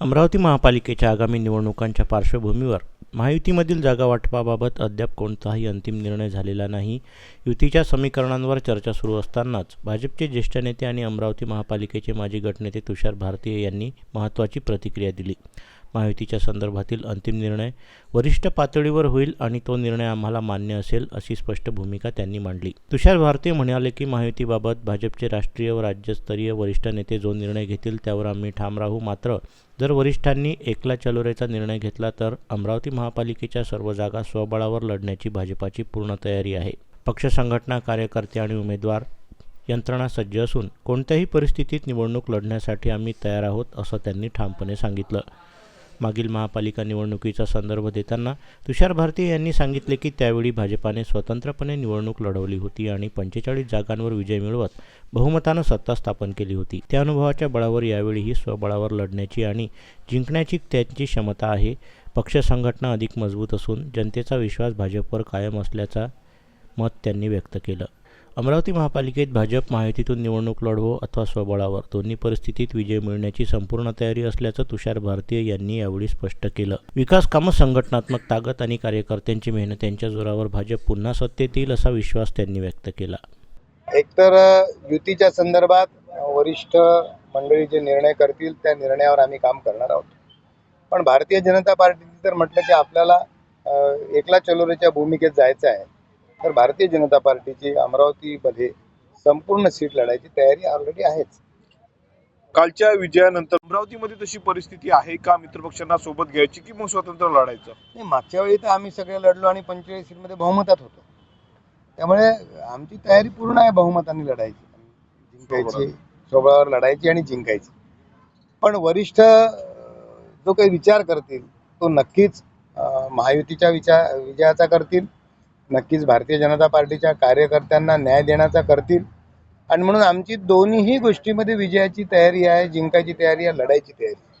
अमरावती महापालिकेच्या आगामी निवडणुकांच्या पार्श्वभूमीवर महायुतीमधील जागा वाटपाबाबत अद्याप कोणताही अंतिम निर्णय झालेला नाही. युतीच्या समीकरणांवर चर्चा सुरू असतानाच भाजपचे ज्येष्ठ नेते आणि अमरावती महापालिकेचे माजी गटनेते तुषार भारतीय यांनी महत्त्वाची प्रतिक्रिया दिली. महायुतीच्या संदर्भातील अंतिम निर्णय वरिष्ठ पातळीवर होईल आणि तो निर्णय आम्हाला मान्य असेल अशी स्पष्ट भूमिका त्यांनी मांडली. तुषार भारतीय म्हणाले की महायुतीबाबत भाजपचे राष्ट्रीय व राज्यस्तरीय वरिष्ठ नेते जो निर्णय घेतील त्यावर आम्ही ठाम राहू. मात्र जर वरिष्ठांनी एकला चलोरेचा निर्णय घेतला तर अमरावती महापालिकेच्या सर्व जागा स्वबळावर लढण्याची भाजपाची पूर्ण तयारी आहे. पक्ष संघटना कार्यकर्ते आणि उमेदवार यंत्रणा सज्ज असून कोणत्याही परिस्थितीत निवडणूक लढण्यासाठी आम्ही तयार आहोत असं त्यांनी ठामपणे सांगितलं. मागील महापालिका निवडणुकीचा संदर्भ देताना तुषार भारती यांनी सांगितले की त्यावेळी भाजपाने स्वतंत्रपणे निवडणूक लढवली होती आणि पंचेचाळीस जागांवर विजय मिळवत बहुमतानं सत्ता स्थापन केली होती. त्या अनुभवाच्या बळावर यावेळीही स्वबळावर लढण्याची आणि जिंकण्याची त्यांची क्षमता आहे. पक्ष संघटना अधिक मजबूत असून जनतेचा विश्वास भाजपवर कायम असल्याचा मत त्यांनी व्यक्त केलं. अमरावती महापालिकेत भाजप महायुतीतून निवडणूक लढवो अथवा स्वबळावर. दोन्ही परिस्थितीत विजय मिळण्याची संपूर्ण तयारी असल्याचं तुषार भारतीय यांनी यावेळी स्पष्ट केलं. विकास कामं संघटनात्मक ताकद आणि कार्यकर्त्यांची मेहनत यांच्या जोरावर भाजप पुन्हा सत्तेत येईल असा विश्वास त्यांनी व्यक्त केला. एकतर युतीच्या संदर्भात वरिष्ठ मंडळी जे निर्णय करतील त्या निर्णयावर आम्ही काम करणार आहोत. पण भारतीय जनता पार्टीने जर म्हटलं की आपल्याला एकला चलोरेच्या भूमिकेत जायचं आहे. तर भारतीय जनता पार्टीची अमरावतीमध्ये संपूर्ण सीट लढायची तयारी ऑलरेडी आहेच. कालच्या विजयानंतर अमरावतीमध्ये तशी परिस्थिती आहे का? मित्रपक्षांना सोबत घ्यायची की मग स्वतंत्र लढायचं? नाही मागच्या वेळी तर आम्ही सगळे लढलो आणि पंचेचाळीस सीटमध्ये बहुमतात होतो. त्यामुळे आमची तयारी पूर्ण आहे बहुमताने लढायची. जिंकायची सोबळावर लढायची आणि जिंकायची. पण वरिष्ठ जो काही विचार करतील तो नक्कीच महायुतीच्या विचार विजयाचा करतील. नक्कीच भारतीय जनता पार्टीच्या कार्यकर्त्यांना न्याय देण्याचा करतील आणि म्हणून आमची दोन्हीही गोष्टीमध्ये विजयाची तयारी आहे जिंकायची तयारी आहे लढायची तयारी आहे.